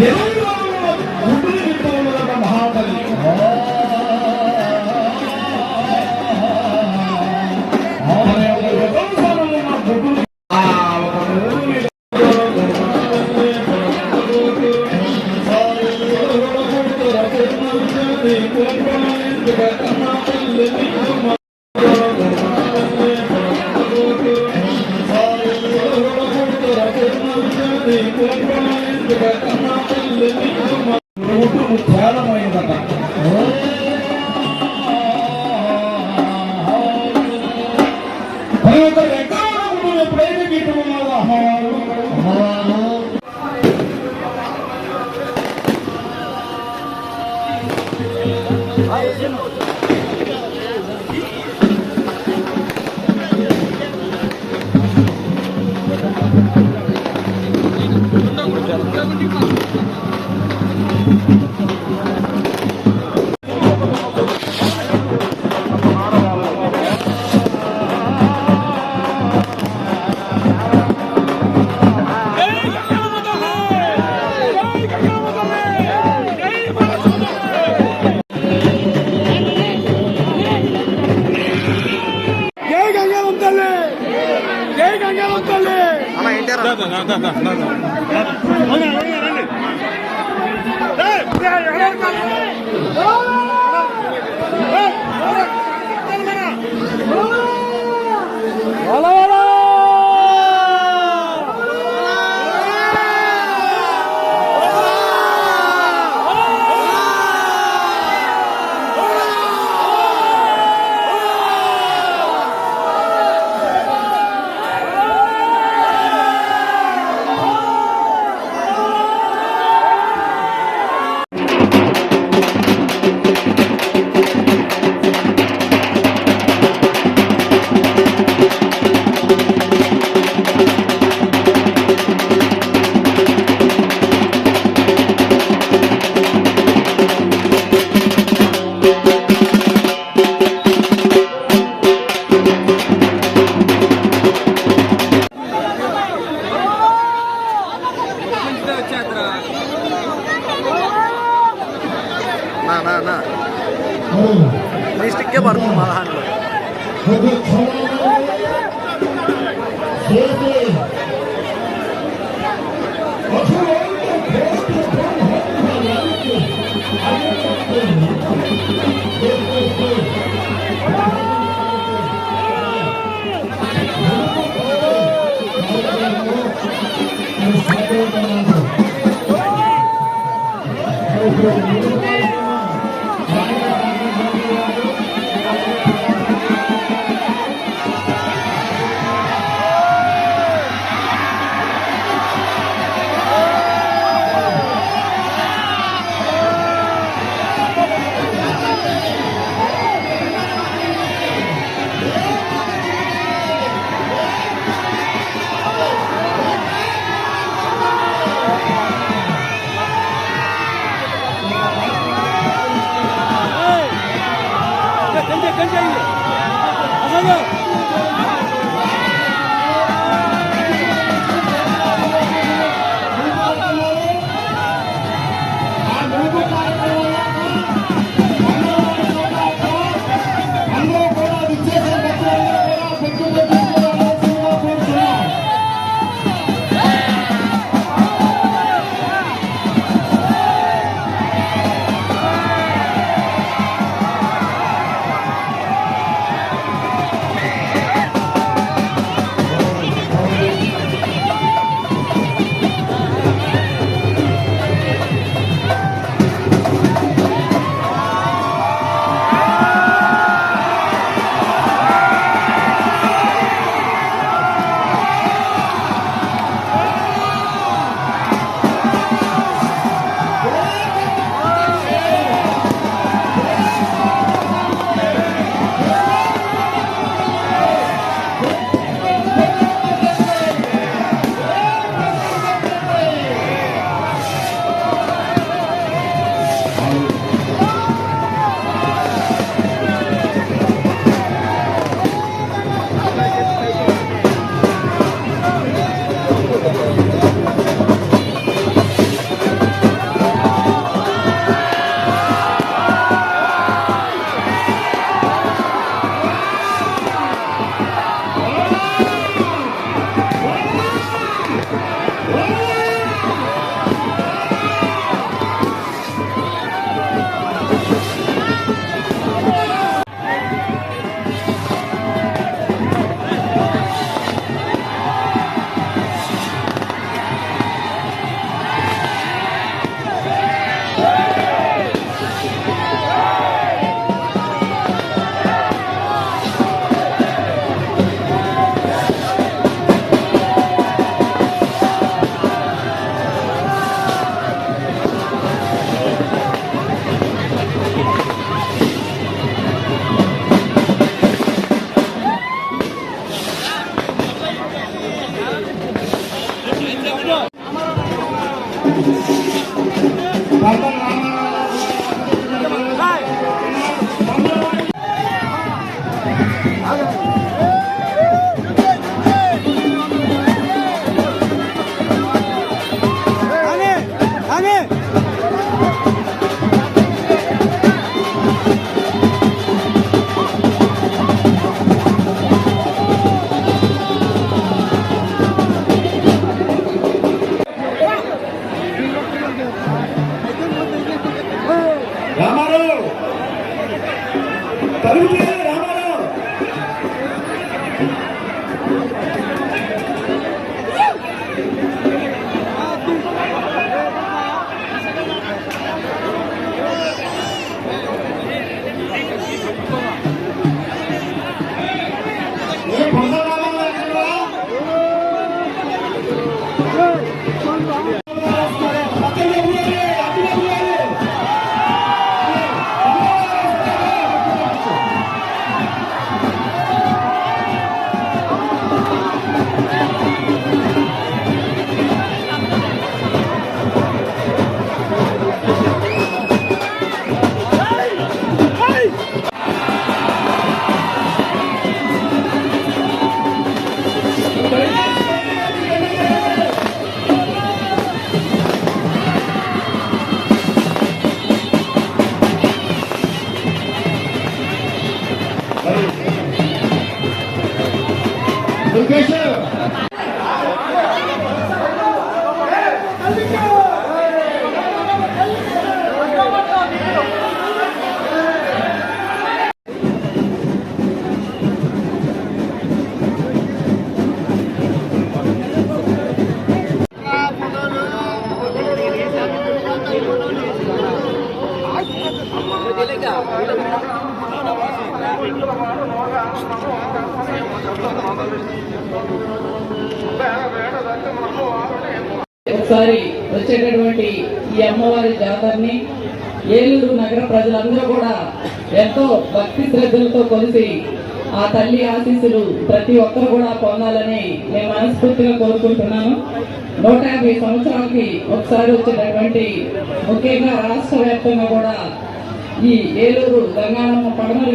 아니에요? తలుపు వచ్చేటటువంటి ఈ అమ్మవారి జాతరని ఏలూరు నగర ప్రజలందరూ కూడా ఎంతో భక్తి శ్రద్ధలతో కొలిసి ఆ తల్లి ఆశీస్సులు ప్రతి ఒక్కరు కూడా పొందాలని నేను మనస్ఫూర్తిగా కోరుకుంటున్నాను. నూట యాభై సంవత్సరాలకి ఒకసారి వచ్చేటటువంటి ముఖ్యంగా రాష్ట్ర వ్యాప్తంగా కూడా ఈ ఏలూరు గంగానమ్మ పడమర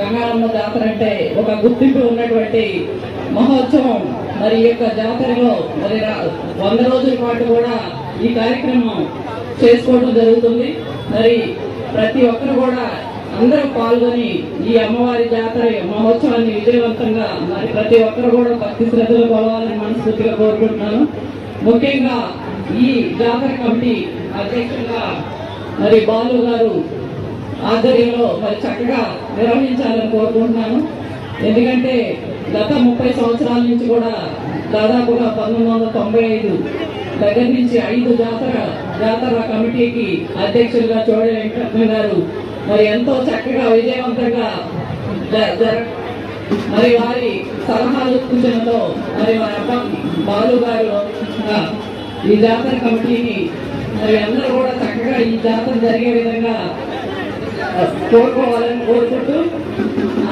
గంగానమ్మ జాతర అంటే ఒక గుర్తింపు ఉన్నటువంటి మహోత్సవం. మరి ఈ యొక్క జాతరలో మరి రా- వంద రోజుల పాటు కూడా ఈ కార్యక్రమం చేసుకోవడం జరుగుతుంది. మరి ప్రతి ఒక్కరు కూడా అందరూ పాల్గొని ఈ అమ్మవారి జాతర మహోత్సవాన్ని విజయవంతంగా మరి ప్రతి ఒక్కరు కూడా భక్తి శ్రద్ధలు కొలవాలని మనస్ఫూర్తిగా కోరుకుంటున్నాను. ముఖ్యంగా ఈ జాతర కమిటీ అధ్యక్షులుగా మరి బాలు గారు ఆధ్వర్యంలో మరి చక్కగా నిర్వహించాలని కోరుకుంటున్నాను. ఎందుకంటే గత ముప్పై సంవత్సరాల నుంచి కూడా దాదాపుగా పంతొమ్మిది వందల తొంభై ఐదు దగ్గర నుంచి ఐదు జాతర జాతర కమిటీకి అధ్యక్షులుగా చోడే వెంకటరత్న గారు మరి ఎంతో చక్కగా విజయవంతంగా మరి వారి సలహాలు సూచనతో మరి వారి అమ్మ బాలు గారు ఈ జాతర కమిటీని మరి అందరూ కూడా చక్కగా ఈ జాతర జరిగే విధంగా కోరుకోవాలని కోరుకుంటూ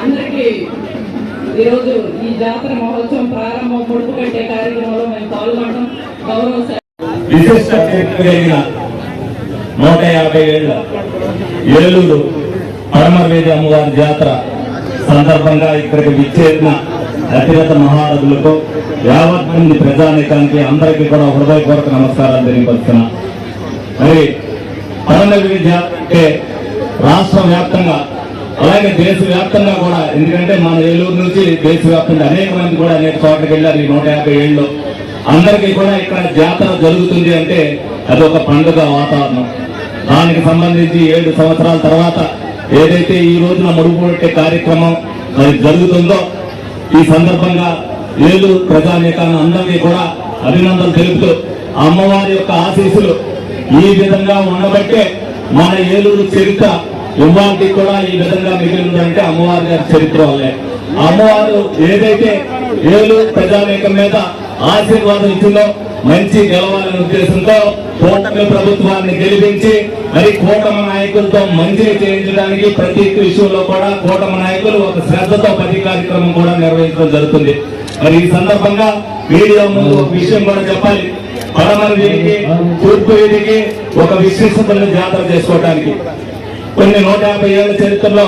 అందరికీ ఈరోజు ఈ జాతర మహోత్సవం ప్రారంభం ముడుపు కట్టే కార్యక్రమంలో మేము పాల్గొనడం గౌరవ విశిష్ట కలిగిన నూట యాభై ఏళ్ళ ఏలూరు పరమవేది అమ్మవారి జాతర సందర్భంగా ఇక్కడికి విచ్చేసిన అతిరత మహారథులకు యావత్ మంది ప్రజానీకానికి అందరికీ కూడా హృదయపూర్వక నమస్కారాలు తెలియపరుస్తున్నా. మరి పరమవేది జాతర రాష్ట్ర వ్యాప్తంగా అలాగే దేశవ్యాప్తంగా కూడా ఎందుకంటే మన ఏలూరు నుంచి దేశవ్యాప్తంగా అనేక మంది కూడా అనేక చోట్లకి వెళ్ళారు ఈ నూట యాభై ఏళ్ళు. అందరికీ కూడా ఇక్కడ జాతర జరుగుతుంది అంటే అది ఒక పండుగ వాతావరణం. దానికి సంబంధించి ఏడు సంవత్సరాల తర్వాత ఏదైతే ఈ రోజున ముడుపు కార్యక్రమం మరి జరుగుతుందో ఈ సందర్భంగా ఏలూరు ప్రజానేకాన్ని అందరికీ కూడా అభినందనలు తెలుపుతూ అమ్మవారి యొక్క ఆశీస్సులు ఈ విధంగా ఉండబట్టే మన ఏలూరు చరిత్ర ఇవాళకి కూడా ఈ విధంగా మిగిలిందంటే అమ్మవారి గారి చరిత్ర వల్లే. అమ్మవారు ఏదైతే ఏలు ప్రజానేకం మీద ఆశీర్వాదం ఇచ్చిందో మంచి గెలవాలనే ఉద్దేశంతో కూటమి ప్రభుత్వాన్ని గెలిపించి మరి కూటమి నాయకులతో మంచి చేయించడానికి ప్రతి విషయంలో కూడా కూటమి నాయకులు ఒక శ్రద్ధతో ప్రతి కార్యక్రమం కూడా నిర్వహించడం జరుగుతుంది. మరి ఈ సందర్భంగా మీడియా ముందు ఒక విషయం కూడా చెప్పాలి. పడమర వీధికి తూర్పు వీధికి ఒక విశిష్టమైన జాతర చేసుకోవడానికి కొన్ని నూట యాభై ఏళ్ళ చరిత్రలో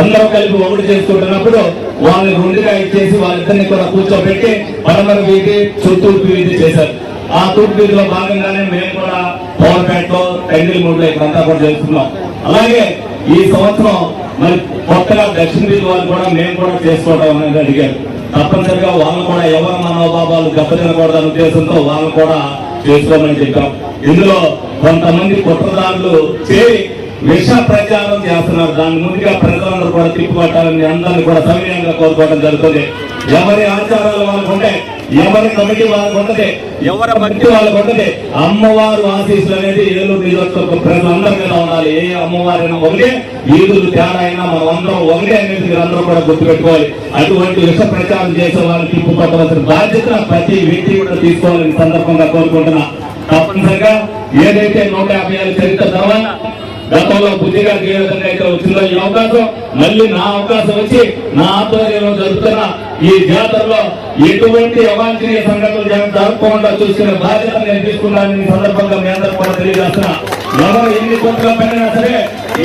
అందరూ కలిపి ఒకటి చేసుకుంటున్నప్పుడు వాళ్ళని రెండుగా ఇచ్చేసి వాళ్ళిద్దరిని కూడా కూర్చోబెట్టి పరమర వీధి చుట్టూర్పు వీధి చేశారు. ఆ తూర్పు వీధిలో భాగంగానే మేము కూడా పవర్పేటలో టెంగిల్ మూడులో ఇక్కడంతా కూడా చేస్తున్నాం. అలాగే ఈ సంవత్సరం మరి కొత్తగా దక్షిణ వీధి వాళ్ళు కూడా మేము కూడా చేసుకోవడం అనేది అడిగారు. తప్పనిసరిగా వాళ్ళు కూడా ఎవరి మనోభావాలు దెబ్బతినకూడదనే ఉద్దేశంతో వాళ్ళు కూడా చేసుకోమని చెప్పాం. ఇందులో కొంతమంది కుట్రదారులు చేరి విష ప్రచారం చేస్తున్నారు. దాని ముందుగా ప్రజలందరూ కూడా తిప్పుకొట్టాలని అందరినీ కూడా సవినయంగా కోరుకోవడం జరుగుతుంది. ఎవరి ఆచారాలు వాళ్ళకు ఉంటాయి ఎవరి కమిటీ వాళ్ళకు ఉంటది ఎవరి భక్తి వాళ్ళకు ఉంటది అమ్మవారు ఆశీస్సులు అనేది ఏలూరు నియోజకవర్గ ప్రజలందరి మీద ఉండాలి. ఏ అమ్మవారైనా ఒకటే ఈదులు తేడా అయినా మనం అందరం ఒకటే అనేది మీరు అందరూ కూడా గుర్తుపెట్టుకోవాలి. అటువంటి విష ప్రచారం చేసే వాళ్ళని తిప్పుకొట్టవలసిన బాధ్యత ప్రతి వ్యక్తి కూడా తీసుకోవాలని సందర్భంగా కోరుకుంటున్నా. తప్పనిసరిగా ఏదైతే నూట యాభై ఏళ్ళ చరిత్ర తర్వాత గతంలో బుద్ధిగా ఏ విధంగా అయితే వచ్చిందో ఈ అవకాశం మళ్ళీ నా అవకాశం వచ్చి నా ఆధ్వర్యంలో జరుగుతున్న ఈ జాతరలో ఎటువంటి అవాంఛనీయ సంఘటనలు జరగ- జరగకుండా చూసుకునే బాధ్యత నేను తీసుకున్నాను ఈ సందర్భంగా మీ అందరూ కూడా తెలియజేస్తున్నా. ఎవరు ఎన్ని కొత్తగా పెట్టినా సరే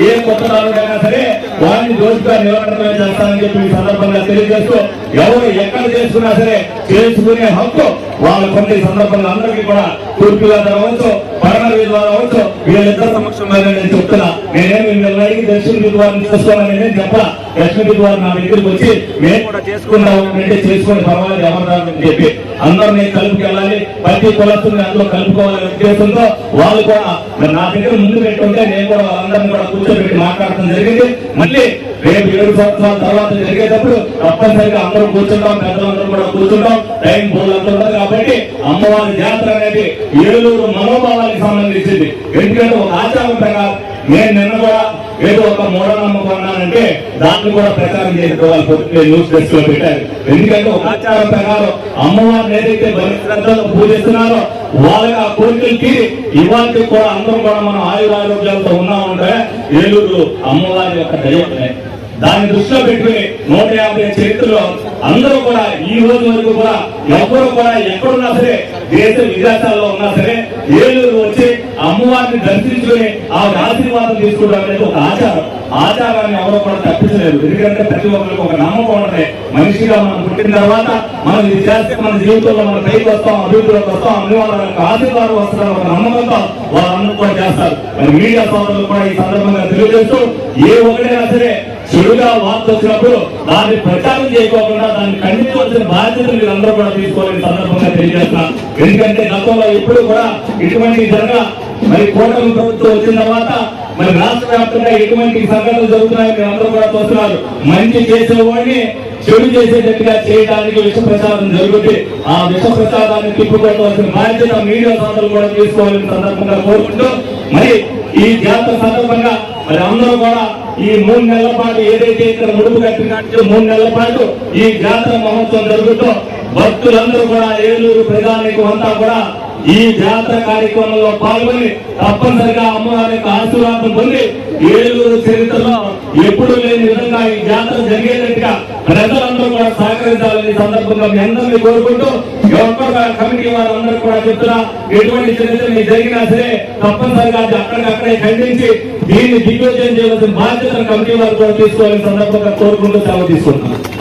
ఏ కొత్త రాళ్ళైనా సరే వారిని దోషిగా నివారణ చేస్తానని చెప్పి ఈ సందర్భంగా తెలియజేస్తూ ఎవరు ఎక్కడ చేసుకున్నా సరే చేసుకునే హక్కు వాళ్ళ కొన్ని సందర్భంగా అందరికీ కూడా తూర్పుగా జరగవచ్చు పడమర వారు అవ్వచ్చు వీళ్ళిద్దరు సమక్షంలో నేను చెప్తున్నా. నేనేమి మిమ్మల్ని దర్శనం దక్షిణ వారిని చేసుకోవాలని నేను చెప్పా దక్షిణ వీధి వారు నా దగ్గరికి వచ్చి మేము కూడా చేసుకుందాం అంటే చేసుకుని పర్వాలేదు ఎవరు చెప్పి అందరినీ కలుపుకెళ్ళాలి ప్రతి కులస్తుని అందులో కలుపుకోవాలనే ఉద్దేశంతో వాళ్ళు కూడా నా దగ్గర ముందు పెట్టుంటే నేను కూడా వాళ్ళందరినీ కూడా కూర్చోబెట్టి మాట్లాడటం జరిగింది. మళ్ళీ రేపు ఏడు సంవత్సరాల తర్వాత జరిగేటప్పుడు తప్పనిసరిగా అందరూ కూర్చుంటాం పెద్దలందరూ కూడా కూర్చుంటాం టైం ఉండదు కాబట్టి అమ్మవారి జాతర అనేది ఏలూరు మనోభావానికి సంబంధించింది. ఎందుకంటే ఒక ఆచారం ప్రకారం నేను నిన్న కూడా ఏదో ఒక మూఢనమ్మకం అన్నానంటే దాన్ని కూడా ప్రచారం చేసుకోవాలి. పొద్దున్నే న్యూస్ డెస్క్లో పెట్టారు. ఎందుకంటే ఒక ఆచారం ప్రకారం అమ్మవారిని ఏదైతే బలి పూజిస్తున్నారో వాళ్ళ ఆ కోరికలు తీరి ఇవాళకి కూడా అందరం కూడా మనం ఆయురారోగ్యాలతో ఉన్నామంటే ఏలూరు అమ్మవారి యొక్క దయ దాన్ని దృష్టిలో పెట్టుకుని నూట యాభై చరిత్రలో అందరూ కూడా ఈ రోజు వరకు కూడా ఎవరు కూడా ఎక్కడున్నా సరే దేశ విదేశాల్లో ఉన్నా సరే ఏలూరు వచ్చి అమ్మవారిని దర్శించుకుని ఆ ఆశీర్వాదం తీసుకుంటాం అనేది ఒక ఆచారం. ఆచారాన్ని ఎవరో కూడా తప్పించలేదు. ఎందుకంటే ప్రతి ఒక్కరికి ఒక నమ్మకం ఉంటుంది. మనిషిగా మనం పుట్టిన తర్వాత మనం ఇది చేస్తే మన జీవితంలో మన పైకి వస్తాం అభివృద్ధిలోకి వస్తాం అన్ని వాళ్ళకి ఆశీర్వాదం వస్తారని ఒక నమ్మకంతో వాళ్ళందరూ కూడా చేస్తారు. మరి మీడియా సోదరులు కూడా ఈ సందర్భంగా తెలియజేస్తూ ఏ ఒకటైనా సరే చెడుగా వార్త వచ్చినప్పుడు దాన్ని ప్రచారం చేయకోకుండా దాన్ని ఖండించవలసిన బాధ్యతలు మీరందరూ అందరూ కూడా తీసుకోవాలని సందర్భంగా తెలియజేస్తున్నాం. ఎందుకంటే గతంలో ఎప్పుడు కూడా ఇటువంటి జరగ మరి కూటమి ప్రభుత్వం వచ్చిన తర్వాత మరి రాష్ట్ర వ్యాప్తంగా ఎటువంటి సంఘటనలు జరుగుతున్నాయని మీరు అందరూ కూడా చూస్తున్నారు. మంచి చేసేవాడిని చెడు చేసేటట్టుగా చేయడానికి విష ప్రచారం జరుగుతుంది. ఆ విష ప్రచారాన్ని తిప్పుకోవాల్సిన బాధ్యత మీడియా సంస్థలు కూడా తీసుకోవాలని సందర్భంగా కోరుకుంటూ మరి ఈ జాతర సందర్భంగా మరి అందరూ కూడా ఈ మూడు నెలల పాటు ఏదైతే ఇక్కడ ముడుపు కట్టినట్టు మూడు నెలల పాటు ఈ జాతర మహోత్సవం జరుగుతూ భక్తులందరూ కూడా ఏలూరు ప్రజానికి అంతా కూడా ఈ జాతర కార్యక్రమంలో పాల్గొని తప్పనిసరిగా అమ్మవారి యొక్క ఆశీర్వాదం పొంది ఏలూరు చరిత్రలో ఎప్పుడు లేని విధంగా ఈ జాతర జరిగేటట్టుగా ప్రజలందరూ కూడా సహకరించాలని సందర్భంగా మీ అందరినీ కోరుకుంటూ ఎవరికొక కమిటీ వారందరూ కూడా చెప్తున్నా ఎటువంటి చరిత్ర జరిగినా సరే తప్పనిసరిగా అది అక్కడికక్కడే ఖండించి దీన్ని దిగ్విజయం చేయవలసిన బాధ్యతను కమిటీ వారు కూడా తీసుకోవాలని సందర్భంగా కోరుకుంటూ సెలవు తీసుకుంటున్నాను.